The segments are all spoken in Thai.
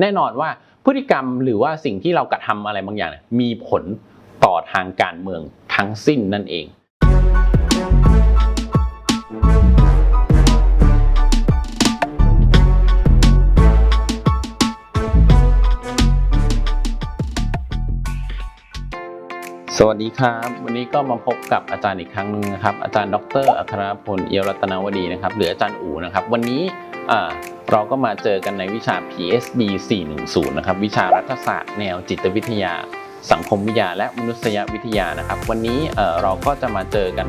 แน่นอนว่าพฤติกรรมหรือว่าสิ่งที่เรากระทำอะไรบางอย่าง มีผลต่อทางการเมืองทั้งสิ้นนั่นเองสวัสดีครับ วันนี้ก็มาพบกับอาจารย์อีกครั้งหนึงนะครับ อาจารย์ดรอัครพลเอียวรัตนวดีนะครับหรืออาจารย์อูนะครับ วันนี้อ่า เราก็มาเจอกันในวิชา PSB 410 นะครับ วิชารัฐศาสตร์แนวจิตวิทยา สังคมวิทยา และมนุษยวิทยานะครับ วันนี้เราก็จะมาเจอกัน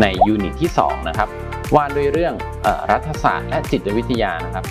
ในยูนิตที่ 2 นะครับ ว่าด้วยเรื่องรัฐศาสตร์และจิตวิทยานะครับ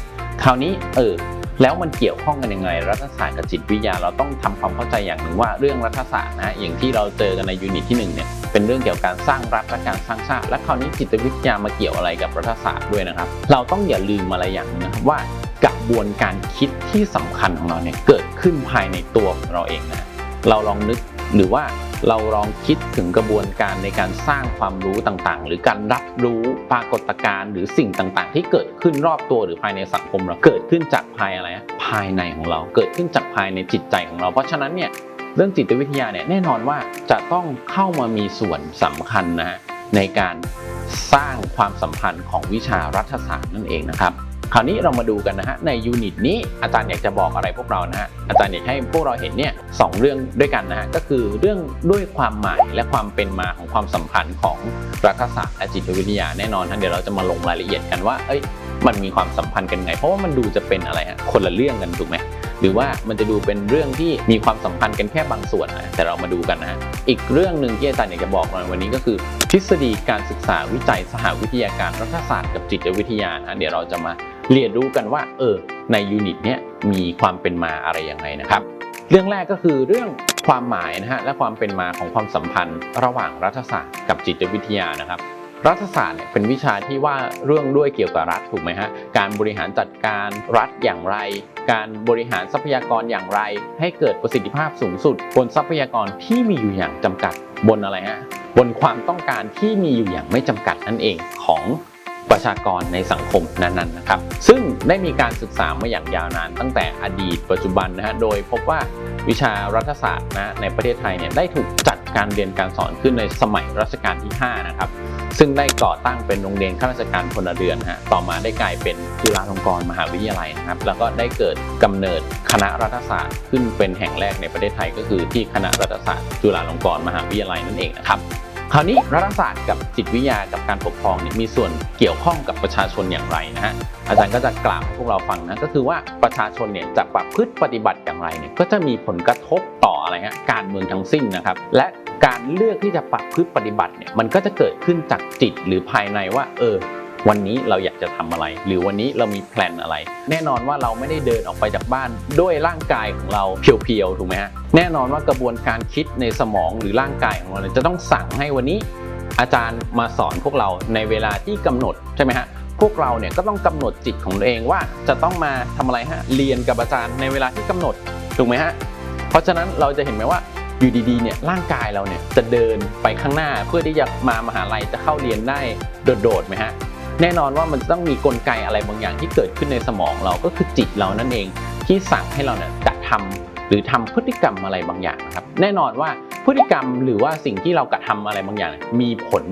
คราวนี้เออ แล้วมันเกี่ยวข้องกันยังไง รัฐศาสตร์กับจิตวิทยาเราต้องทำความเข้าใจอย่างหนึ่งว่าเรื่องรัฐศาสตร์นะอย่างที่เราเจอกันในยูนิตที่หนึ่งเนี่ยเป็นเรื่องเกี่ยวกับการสร้างรัฐและการสร้างชาติและคราวนี้จิตวิทยามาเกี่ยวอะไรกับรัฐศาสตร์ด้วยนะครับ เราต้องอย่าลืมอะไรอย่างนึงนะครับว่ากระบวนการคิดที่สำคัญของเราเนี่ยเกิดขึ้นภายในตัวของเราเองนะเราลองนึก หรือว่าเราลองคิดถึงกระบวนการในการสร้างความรู้ต่างๆ หรือการรับรู้ปรากฏการณ์หรือสิ่งต่างๆ ที่เกิดขึ้นรอบตัวหรือภายในสังคมเราเกิดขึ้นจากภายอะไรภายในของเราเกิดขึ้นจากภายในจิตใจของเรา เพราะฉะนั้นเนี่ยเรื่องจิตวิทยาเนี่ยแน่นอนว่าจะต้องเข้ามามีส่วนสำคัญนะในการสร้างความสัมพันธ์ของวิชารัฐศาสตร์นั่นเองนะครับ คราวนี้เรามาดูกันนะฮะในยูนิตนี้อาจารย์อยากจะบอกอะไรพวกเรานะฮะอาจารย์อยากให้พวกเราเห็นเนี่ยสองเรื่องด้วยกันนะฮะก็คือเรื่องด้วยความหมายและความเป็นมาของความสัมพันธ์ของรัฐศาสตร์และจิตวิทยาแน่นอนฮะเดี๋ยวเราจะมาลงรายละเอียดกันว่าเอ้ยมันมีความสัมพันธ์กันไง เพราะว่ามันดูจะเป็นอะไรฮะคนละเรื่องกันถูกไหมหรือว่ามันจะดูเป็นเรื่องที่มีความสัมพันธ์กันแค่บางส่วนนะแต่เรามาดูกันนะฮะอีกเรื่องหนึ่งที่อาจารย์อยากจะบอกในวันนี้ก็คือ ทฤษฎีการศึกษาวิจัยสหวิทยาการรัฐศาสตร์กับจิตวิทยานะเดี๋ยวเราจะมา เรียนรู้กันว่าเออในยูนิตเนี้ยมีความเป็นมาอะไรยังไงนะครับ เรื่องแรกก็คือเรื่องความหมายนะฮะและความเป็นมาของความสัมพันธ์ ระหว่างรัฐศาสตร์กับจิตวิทยานะครับ รัฐศาสตร์เนี่ยเป็นวิชาที่ว่าเรื่องด้วยเกี่ยวกับรัฐถูกไหมฮะการบริหารจัดการรัฐอย่างไร การบริหารทรัพยากรอย่างไร ให้เกิดประสิทธิภาพสูงสุด บนทรัพยากรที่มีอยู่อย่างจำกัดบนอะไรฮะบนความต้องการที่มีอยู่อย่างไม่จำกัดนั่นเองของ ประชากรในสังคมนั้นๆนะครับ ซึ่งได้มีการศึกษามาอย่างยาวนานตั้งแต่อดีตปัจจุบันนะฮะ โดยพบว่าวิชารัฐศาสตร์นะในประเทศไทยเนี่ยได้ถูกจัดการเรียนการสอนขึ้นในสมัยรัชกาลที่ 5 นะครับ ซึ่งได้ก่อตั้งเป็นโรงเรียนข้าราชการพลเรือนฮะ ต่อมาได้กลายเป็นจุฬาลงกรณ์มหาวิทยาลัยนะครับ แล้วก็ได้เกิดกำเนิดคณะรัฐศาสตร์ขึ้นเป็นแห่งแรกในประเทศไทยก็คือที่คณะรัฐศาสตร์ จุฬาลงกรณ์มหาวิทยาลัยนั่นเองนะครับ คราวนี้รัฐศาสตร์กับจิตวิทยากับการปกครองเนี่ยมีส่วนเกี่ยวข้องกับประชาชนอย่างไรนะฮะอาจารย์ก็จะกล่าวให้พวกเราฟังนะก็คือว่าประชาชนเนี่ยจะประพฤติปฏิบัติอย่างไรเนี่ยก็จะมีผลกระทบต่ออะไรฮะการเมืองทั้งสิ้นนะครับ และการเลือกที่จะประพฤติปฏิบัติเนี่ยมันก็จะเกิดขึ้นจากจิตหรือภายในว่าเออ วันนี้เราอยากจะทำอะไร หรือวันนี้เรามีแพลนอะไร แน่นอนว่าเราไม่ได้เดินออกไปจากบ้านด้วยร่างกายของเราเพียวๆถูกไหมฮะแน่นอนว่ากระบวนการคิดในสมองหรือร่างกายของเราจะต้องสั่งให้วันนี้ อาจารย์มาสอนพวกเราในเวลาที่กำหนดใช่ไหมฮะพวกเราเนี่ยก็ต้องกำหนดจิตของตัวเองว่าจะต้องมาทำอะไรฮะเรียนกับอาจารย์ในเวลาที่กำหนดถูกไหมฮะเพราะฉะนั้นเราจะเห็นไหมว่าอยู่ดีๆเนี่ยร่างกายเราเนี่ยจะเดินไปข้างหน้าเพื่อที่จะมามหาลัยจะเข้าเรียนได้โดดๆไหมฮะ แน่นอนว่ามันต้องมีกลไกอะไรบางอย่างที่เกิดขึ้นในสมองเราก็คือจิตเรานั่นเองที่สั่งให้เราเนี่ยกระทำหรือทำพฤติกรรมอะไรบางอย่างนะครับ แน่นอนว่าพฤติกรรมหรือว่าสิ่งที่เรากระทำอะไรบางอย่าง มีผล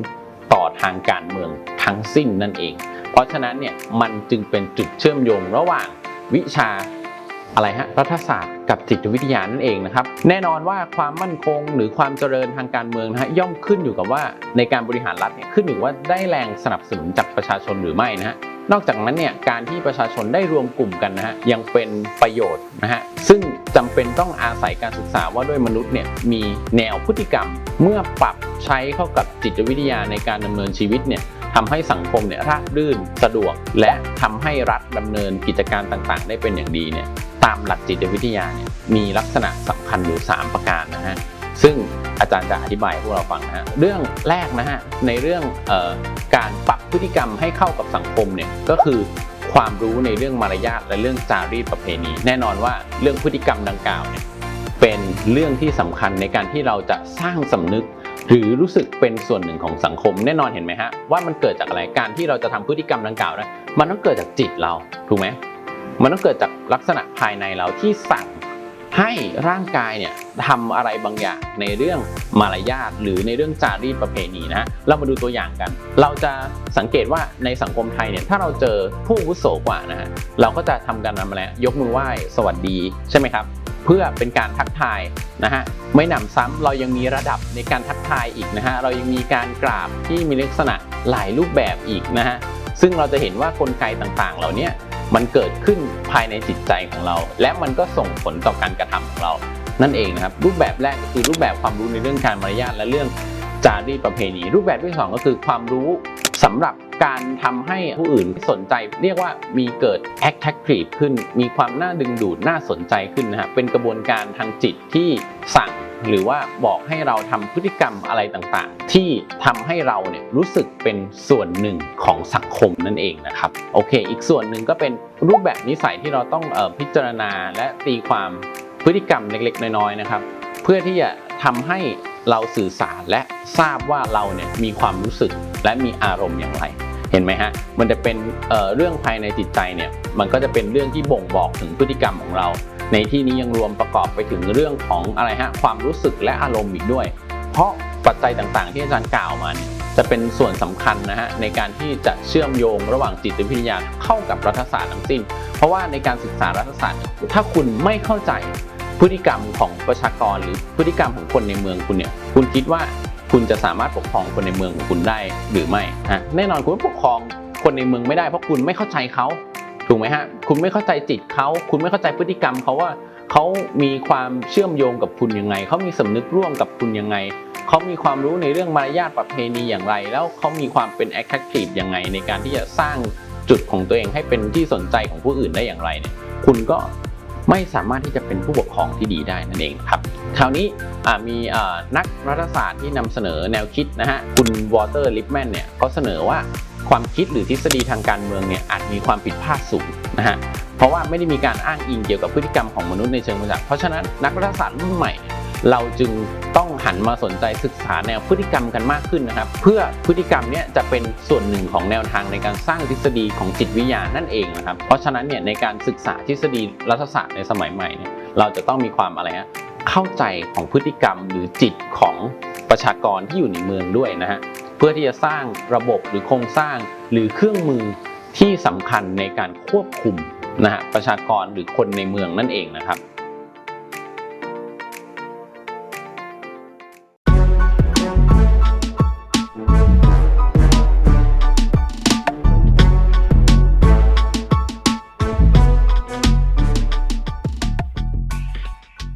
ต่อทางการเมืองทั้งสิ้นนั่นเอง เพราะฉะนั้นเนี่ยมันจึงเป็นจุดเชื่อมโยงระหว่างวิชา อะไรฮะรัฐศาสตร์กับจิตวิทยานั่นเองนะครับ แน่นอนว่าความมั่นคงหรือความเจริญทางการเมืองนะฮะย่อมขึ้นอยู่กับว่าในการบริหารรัฐเนี่ยขึ้นอยู่ว่าได้แรงสนับสนุนจากประชาชนหรือไม่นะฮะนอกจากนั้นเนี่ยการที่ประชาชนได้รวมกลุ่มกันนะฮะยังเป็นประโยชน์นะฮะซึ่งจำเป็นต้องอาศัยการศึกษาว่าด้วยมนุษย์เนี่ยมีแนวพฤติกรรม เมื่อปรับใช้เข้ากับจิตวิทยาในการดำเนินชีวิตเนี่ยทำให้สังคมเนี่ยราบรื่นสะดวก และทำให้รัฐดำเนินกิจการต่างๆ ได้เป็นอย่างดีเนี่ย ตามหลักจิตวิทยาเนี่ยมีลักษณะสำคัญอยู่ 3 ประการนะฮะซึ่งอาจารย์จะอธิบายพวกเราฟังนะฮะเรื่องแรกนะฮะในเรื่องออการปรับพฤติกรรมให้เข้ากับสังคมเนี่ยก็คือความรู้ในเรื่องมารยาทและเรื่องจารีตประเพณี แน่นอนว่าเรื่องพฤติกรรมดังกล่าวเนี่ยเป็นเรื่องที่สำคัญในการที่เราจะสร้างสำนึก หรือรู้สึกเป็นส่วนหนึ่งของสังคม แน่นอนเห็นไหมฮะว่ามันเกิดจากอะไรการที่เราจะทำพฤติกรรมดังกล่าวนะมันต้องเกิดจากจิตเราถูกไหม มันต้องเกิดจากลักษณะภายในเราที่สั่งให้ร่างกายเนี่ยทำอะไรบางอย่างในเรื่องมารยาทหรือในเรื่องจารีตประเพณีนะ เรามาดูตัวอย่างกัน เราจะสังเกตว่าในสังคมไทยเนี่ยถ้าเราเจอผู้อาวุโสกว่านะฮะเราก็จะทำกันอะไรยกมือไหว้สวัสดีใช่ไหมครับ เพื่อเป็นการทักทายนะฮะไม่หนำซ้ำเรายังมีระดับในการทักทายอีกนะฮะเรายังมีการกราบที่มีลักษณะหลายรูปแบบอีกนะฮะซึ่งเราจะเห็นว่ากลไกต่างๆ เหล่านี้ มันเกิดขึ้นภายในจิตใจของเรา และมันก็ส่งผลต่อการกระทำของเรา นั่นเองนะครับ รูปแบบแรกก็คือรูปแบบความรู้ในเรื่องการมารยาทและเรื่องจารีตประเพณี รูปแบบที่สองก็คือความรู้สำหรับ การทำให้ผู้อื่นสนใจ เรียกว่ามีเกิด attractive ขึ้น มีความน่าดึงดูดน่าสนใจขึ้นนะฮะเป็นกระบวนการทางจิตที่สั่งหรือว่าบอกให้เราทำพฤติกรรมอะไรต่างๆ ที่ทำให้เราเนี่ยรู้สึกเป็นส่วนหนึ่งของสังคมนั่นเองนะครับโอเค อีกส่วนหนึ่งก็เป็นรูปแบบนิสัยที่เราต้องออพิจารณาและตีความพฤติกรรมเล็กๆ น้อยๆนะครับ เพื่อที่จะทำให้เราสื่อสารและทราบว่าเราเนี่ยมีความรู้สึกและมีอารมณ์อย่างไร เห็นไหมฮะ มันจะเป็นเเรื่องภายในจิตใจเนี่ย มันก็จะเป็นเรื่องที่บ่งบอกถึงพฤติกรรมของเรา ในที่นี้ยังรวมประกอบไปถึงเรื่องของอะไรฮะ ความรู้สึกและอารมณ์อีกด้วย เพราะปัจจัยต่างๆ ที่อาจารย์กล่าวมาเนี่ยจะเป็นส่วนสำคัญนะฮะในการที่จะเชื่อมโยงระหว่างจิตวิทยาเข้ากับรัฐศาสตร์ทั้งสิ้น เพราะว่าในการศึกษารัฐศาสตร์ ถ้าคุณไม่เข้าใจพฤติกรรมของประชากรหรือพฤติกรรมของคนในเมืองคุณเนี่ย คุณคิดว่า คุณจะสามารถปกครองคนในเมืองของคุณได้หรือไม่ฮะแน่นอนคุณปกครองคนในเมืองไม่ได้เพราะคุณไม่เข้าใจเขาถูกไหมฮะคุณไม่เข้าใจจิตเขาคุณไม่เข้าใจพฤติกรรมเขาว่าเขามีความเชื่อมโยงกับคุณยังไงเขามีสำนึกร่วมกับคุณยังไงเขามีความรู้ในเรื่องมารยาทประเพณีอย่างไร แล้วเขามีความเป็น attractive ยังไงในการที่จะสร้างจุดของตัวเองให้เป็นที่สนใจของผู้อื่นได้อย่างไรเนี่ยคุณก็ ไม่สามารถที่จะเป็นผู้ปกครองที่ดีได้นั่นเองครับ คราวนี้มีนักรัฐศาสตร์ที่นำเสนอแนวคิดนะฮะคุณวอเตอร์ลิปแมนเนี่ยเขาเสนอว่าความคิดหรือทฤษฎีทางการเมืองเนี่ยอาจมีความผิดพลาดสูงนะฮะเพราะว่าไม่ได้มีการอ้างอิงเกี่ยวกับพฤติกรรมของมนุษย์ในเชิงประจักษ์เพราะฉะนั้นนักรัฐศาสตร์รุ่นใหม่เนี่ย เราจึงต้องหันมาสนใจศึกษาแนวพฤติกรรมกันมากขึ้นนะครับ เพื่อพฤติกรรมเนี่ยจะเป็นส่วนหนึ่งของแนวทางในการสร้างทฤษฎีของจิตวิทยานั่นเองนะครับ เพราะฉะนั้นเนี่ยในการศึกษาทฤษฎีรัฐศาสตร์ในสมัยใหม่เนี่ยเราจะต้องมีความอะไรฮะเข้าใจของพฤติกรรมหรือจิตของประชากรที่อยู่ในเมืองด้วยนะฮะเพื่อที่จะสร้างระบบหรือโครงสร้างหรือเครื่องมือที่สำคัญในการควบคุมนะฮะประชากรหรือคนในเมืองนั่นเองนะครับ